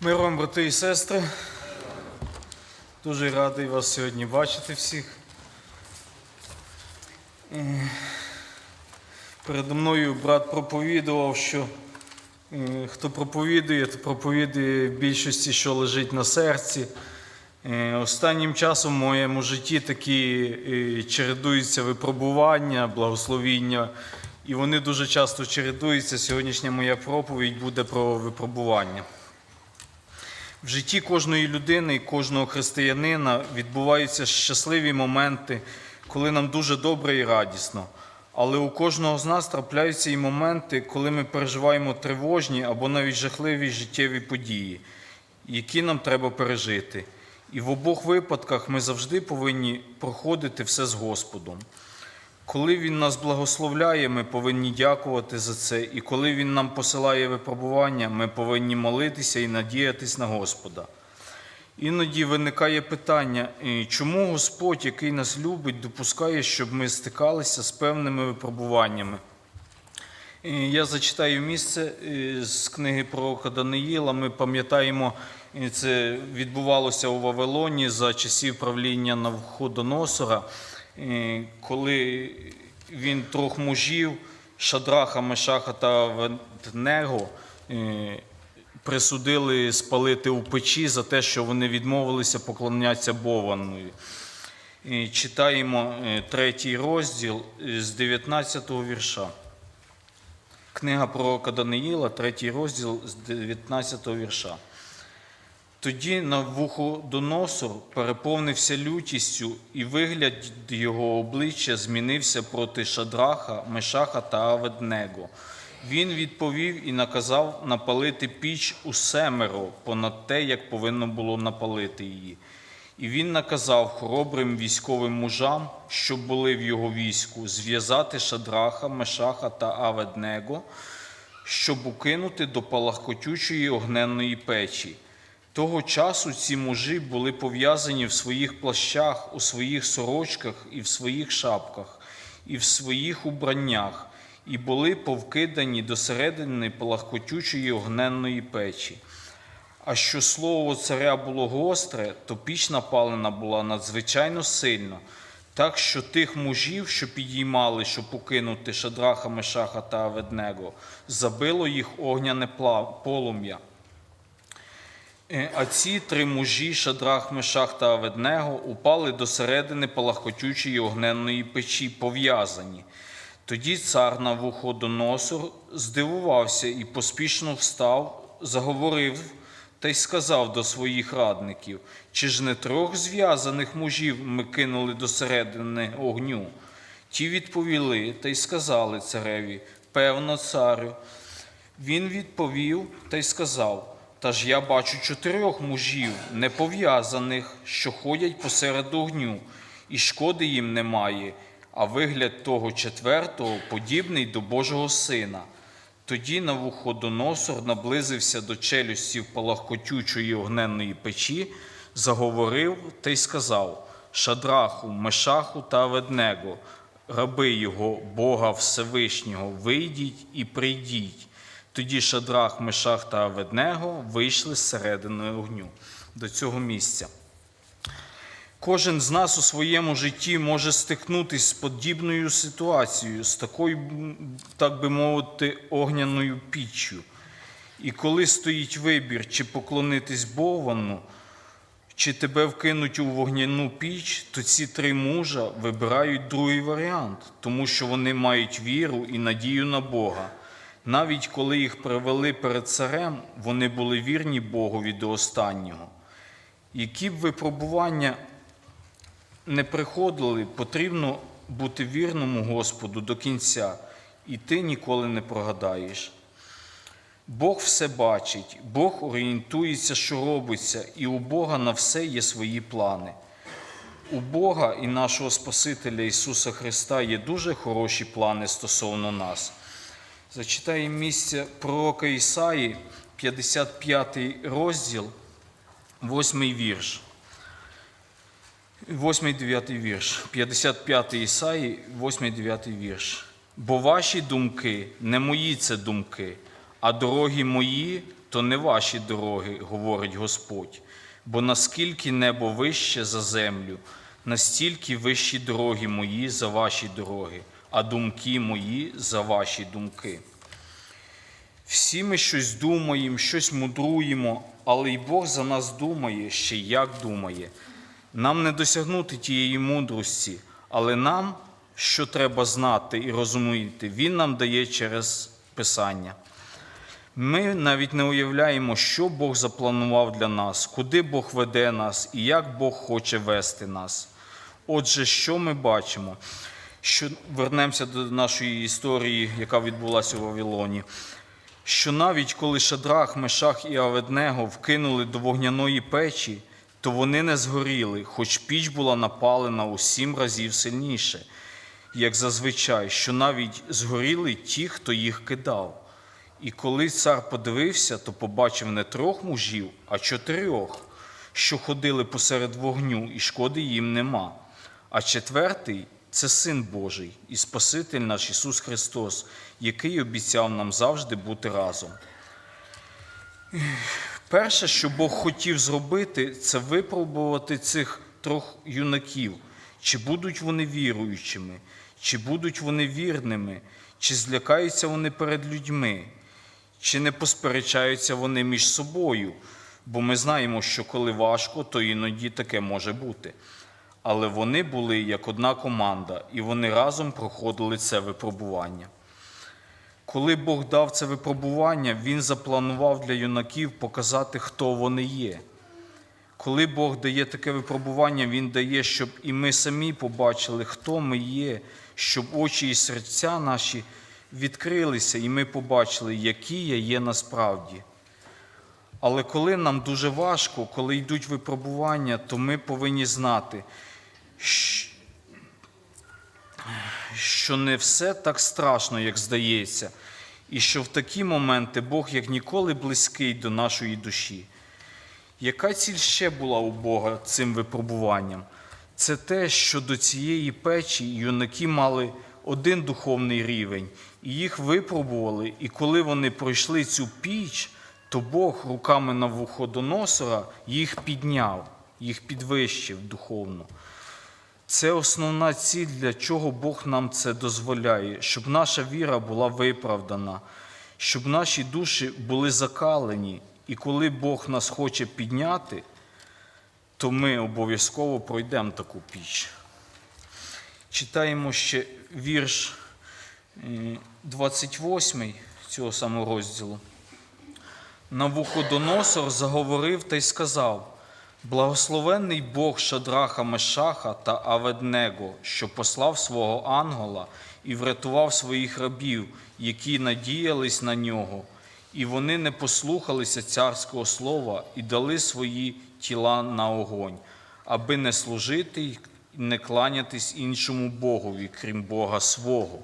Мир вам, брати і сестри. Дуже радий вас сьогодні бачити всіх. Передо мною брат проповідував, що хто проповідує, то проповідує в більшості, що лежить на серці. Е, Останнім часом в моєму житті такі е, чередуються випробування, благословіння, і вони дуже часто чередуються. Сьогоднішня моя проповідь буде про випробування. В житті кожної людини і кожного християнина відбуваються щасливі моменти, коли нам дуже добре і радісно. Але у кожного з нас трапляються і моменти, коли ми переживаємо тривожні або навіть жахливі життєві події, які нам треба пережити. І в обох випадках ми завжди повинні проходити все з Господом. Коли Він нас благословляє, ми повинні дякувати за це. І коли Він нам посилає випробування, ми повинні молитися і надіятись на Господа. Іноді виникає питання, чому Господь, який нас любить, допускає, щоб ми стикалися з певними випробуваннями. Я зачитаю місце е, з книги пророка Даниїла. Ми пам'ятаємо, це відбувалося у Вавилоні за часів правління Навходоносора, коли він трьох мужів Шадраха, Мешаха та Аведнего е, присудили спалити у печі за те, що вони відмовилися поклонятися Бовану. Читаємо е, третій розділ е, з 19 вірша. Книга пророка Даниїла, третій розділ з 19 вірша. Тоді Навуходоносор переповнився лютістю, і вигляд його обличчя змінився проти Шадраха, Мешаха та Аведнего. Він відповів і наказав напалити піч у семеро понад те, як повинно було напалити її. І він наказав хоробрим військовим мужам, що були в його війську, зв'язати Шадраха, Мешаха та Аведнего, щоб укинути до палахкотючої огненної печі. Того часу ці мужі були пов'язані в своїх плащах, у своїх сорочках і в своїх шапках, і в своїх убраннях, і були повкидані до середини палахкотючої огненної печі. А що слово царя було гостре, то піч напалена була надзвичайно сильно, так що тих мужів, що підіймали, щоб покинути Шадраха, Мешаха та Аведнего, забило їх огняне полум'я. Е, А ці три мужі, Шадрах, Мешах та Аведнего, упали до середини палахкотючої огненної печі, пов'язані. Тоді цар Навуходоносор здивувався і поспішно встав, заговорив та й сказав до своїх радників: чи ж не трьох зв'язаних мужів ми кинули до середини огню? Ті відповіли та й сказали цареві: певно, царю. Він відповів та й сказав: Та ж я бачу чотирьох мужів, непов'язаних, що ходять посеред огню, і шкоди їм немає, а вигляд того четвертого подібний до Божого сина. Тоді Навуходоносор наблизився до челюстів палахкотючої огненної печі, заговорив та й сказав: Шадраху, Мешаху та Аведнего, раби його, Бога Всевишнього, вийдіть і прийдіть. Тоді Шадрах, Мешах та Аведнего вийшли з середини огню до цього місця. Кожен з нас у своєму житті може стикнутися з подібною ситуацією, з такою, так би мовити, огняною піччю. І коли стоїть вибір, чи поклонитись Бовану, чи тебе вкинуть у вогняну піч, то ці три мужа вибирають другий варіант, тому що вони мають віру і надію на Бога. Навіть коли їх привели перед царем, вони були вірні Богові до останнього. Які б випробування не приходили, потрібно бути вірному Господу до кінця, і ти ніколи не прогадаєш. Бог все бачить, Бог орієнтується, що робиться, і у Бога на все є свої плани. У Бога і нашого Спасителя Ісуса Христа є дуже хороші плани стосовно нас. Зачитаємо місце пророка Ісаї, 55 розділ, 8 вірш. 8-9 вірш, 55 Ісаї, 8-9 вірш. Бо ваші думки не мої це думки, а дороги мої то не ваші дороги, говорить Господь. Бо наскільки небо вище за землю, настільки вищі дороги мої за ваші дороги, а думки мої за ваші думки. Всі ми щось думаємо, щось мудруємо, але й Бог за нас думає, ще як думає. Нам не досягнути тієї мудрості, але нам, що треба знати і розуміти, Він нам дає через Писання. Ми навіть не уявляємо, що Бог запланував для нас, куди Бог веде нас і як Бог хоче вести нас. Отже, що ми бачимо? Що вернемося до нашої історії, яка відбулася у Вавилоні. Що навіть коли Шадрах, Мешах і Аведнего вкинули до вогняної печі, то вони не згоріли, хоч піч була напалена у сім разів сильніше, як зазвичай, що навіть згоріли ті, хто їх кидав. І коли цар подивився, то побачив не трьох мужів, а чотирьох, що ходили посеред вогню, і шкоди їм нема. А четвертий це син Божий і Спаситель наш Ісус Христос, який обіцяв нам завжди бути разом. Перше, що Бог хотів зробити, це випробувати цих трьох юнаків, чи будуть вони віруючими, чи будуть вони вірними, чи злякаються вони перед людьми, чи не посперечаються вони між собою, бо ми знаємо, що коли важко, то іноді таке може бути. Але вони були як одна команда, і вони разом проходили це випробування. Коли Бог дав це випробування, Він запланував для юнаків показати, хто вони є. Коли Бог дає таке випробування, Він дає, щоб і ми самі побачили, хто ми є, щоб очі і серця наші відкрилися, і ми побачили, які я є насправді. Але коли нам дуже важко, коли йдуть випробування, то ми повинні знати, що не все так страшно, як здається, і що в такі моменти Бог як ніколи близький до нашої душі. Яка ціль ще була у Бога цим випробуванням? Це те, що до цієї печі юнаки мали один духовний рівень, і їх випробували, і коли вони пройшли цю піч, то Бог руками Навуходоносора їх підняв, їх підвищив духовно. Це основна ціль, для чого Бог нам це дозволяє, щоб наша віра була виправдана, щоб наші душі були закалені, і коли Бог нас хоче підняти, то ми обов'язково пройдемо таку піч. Читаємо ще вірш е, 28 цього самого розділу. Навуходоносор заговорив та й сказав: Благословенний Бог Шадраха Мешаха та Аведнего, що послав свого ангела і врятував своїх рабів, які надіялись на нього, і вони не послухалися царського слова і дали свої тіла на огонь, аби не служити й не кланятись іншому Богові, крім Бога свого.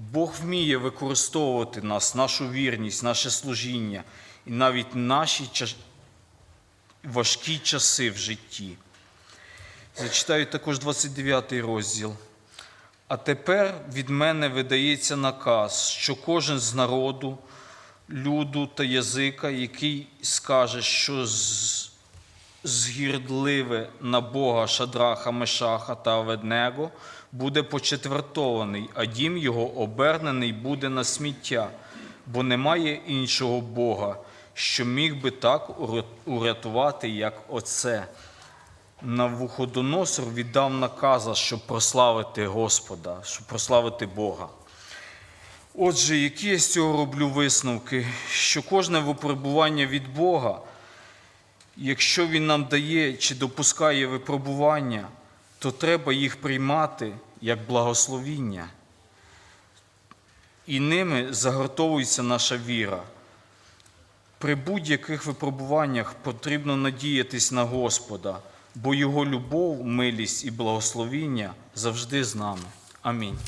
Бог вміє використовувати нас, нашу вірність, наше служіння і навіть наші важкі часи в житті. Зачитаю також 29 розділ. А тепер від мене видається наказ, що кожен з народу, люду та язика, який скаже, що з- згірдливе на Бога Шадраха, Мешаха та Аведнего, буде почетвертований, а дім його обернений буде на сміття, бо немає іншого Бога, що міг би так урятувати, як оце. Навуходоносор віддав наказа, щоб прославити Господа, щоб прославити Бога. Отже, які я з цього роблю висновки? Що кожне випробування від Бога, якщо Він нам дає чи допускає випробування, то треба їх приймати як благословіння. І ними загортовується наша віра. При будь-яких випробуваннях потрібно надіятись на Господа, бо Його любов, милість і благословіння завжди з нами. Амінь.